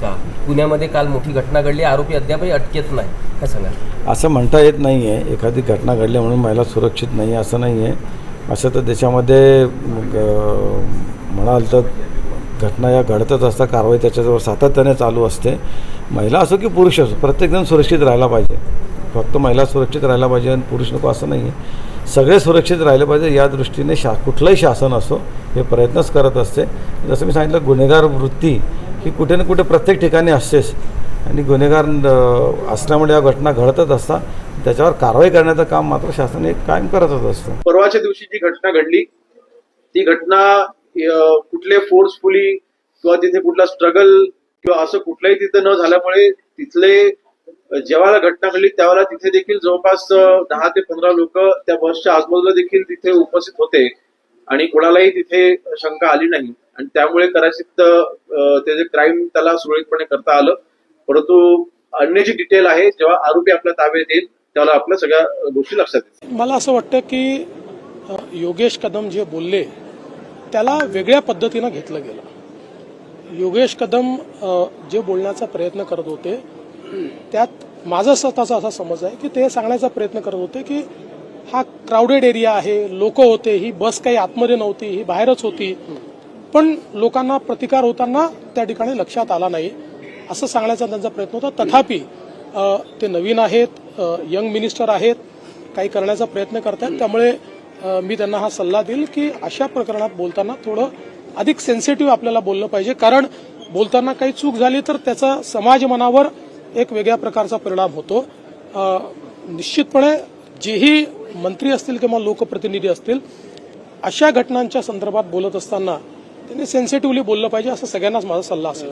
का? पुण्यामध्ये काल मोठी घटना घडली आरोपी अद्यापही अटकेत नाही. काय सांगा असं म्हणता येत नाही आहे एखादी घटना घडली म्हणून महिला सुरक्षित नाही आहे असं नाही आहे असं तर देशामध्ये म्हणाल तर घटना या घडतच असता कारवाई त्याच्याजवळ सातत्याने चालू असते. महिला असो की पुरुष असो प्रत्येकजण सुरक्षित राहायला पाहिजे. फक्त महिला सुरक्षित राहायला पाहिजे आणि पुरुष नको असं नाही आहे सगळे सुरक्षित राहिले पाहिजे या दृष्टीने शा कुठलंही शासन असो हे प्रयत्नच करत असते. जसं मी सांगितलं गुन्हेगार वृत्ती ही कुठे ना कुठे प्रत्येक ठिकाणी असतेच. आणि गुन्हेगार असल्यामुळे या घटना घडतच असतात. त्याच्यावर कारवाई करण्याचं काम मात्र शासनाने कायम करतच असतं. परवाच्या दिवशी जी घटना घडली ती घटना कुठले फोर्सफुली किंवा तिथे कुठला स्ट्रगल किंवा असं कुठलंही तिथं न झाल्यामुळे तिथले जेव्हा घटना घडली त्यावेळेला तिथे देखील जवळपास दहा ते पंधरा लोक त्या बसच्या आजूबाजूला देखील तिथे उपस्थित होते. आणि कोणालाही तिथे शंका आली नाही. आणि त्यामुळे कदाचित त्याचे ते जे क्राईम त्याला सुरळीतपणे करता आलं. परंतु अन्य जी डिटेल आहे जेव्हा आरोपी आपल्या ताब्यात येईल त्याला आपल्या सगळ्या गोष्टी लक्षात येतील. मला असं वाटतं की योगेश कदम जे बोलले त्याला वेगळ्या पद्धतीनं घेतलं गेलं. योगेश कदम जे बोलण्याचा प्रयत्न करत होते त्यात माझा स्वतःचा असा समज आहे की ते सांगण्याचा प्रयत्न करत होते की हा क्राऊडेड एरिया आहे लोक होते ही बस काही आतमध्ये नव्हती ही बाहेरच होती. पण लोकांना प्रतिकार होताना त्या ठिकाणी लक्षात आला नाही असं सांगण्याचा त्यांचा प्रयत्न होता. तथापि ते नवीन आहेत यंग मिनिस्टर आहेत काही करण्याचा प्रयत्न करतात. त्यामुळे मी त्यांना हा सल्ला देईल की अशा प्रकरणात बोलताना थोडं अधिक सेन्सिटिव्ह आपल्याला बोललं पाहिजे. कारण बोलताना काही चूक झाली तर त्याचा समाज मनावर एक वेगळ्या प्रकारचा परिणाम होतो. निश्चितपणे जेही मंत्री असतील किंवा लोकप्रतिनिधी असतील अशा घटनांच्या संदर्भात बोलत असताना त्यांनी सेन्सिटिव्हली बोललं पाहिजे असं सगळ्यांनाच माझा सल्ला असेल.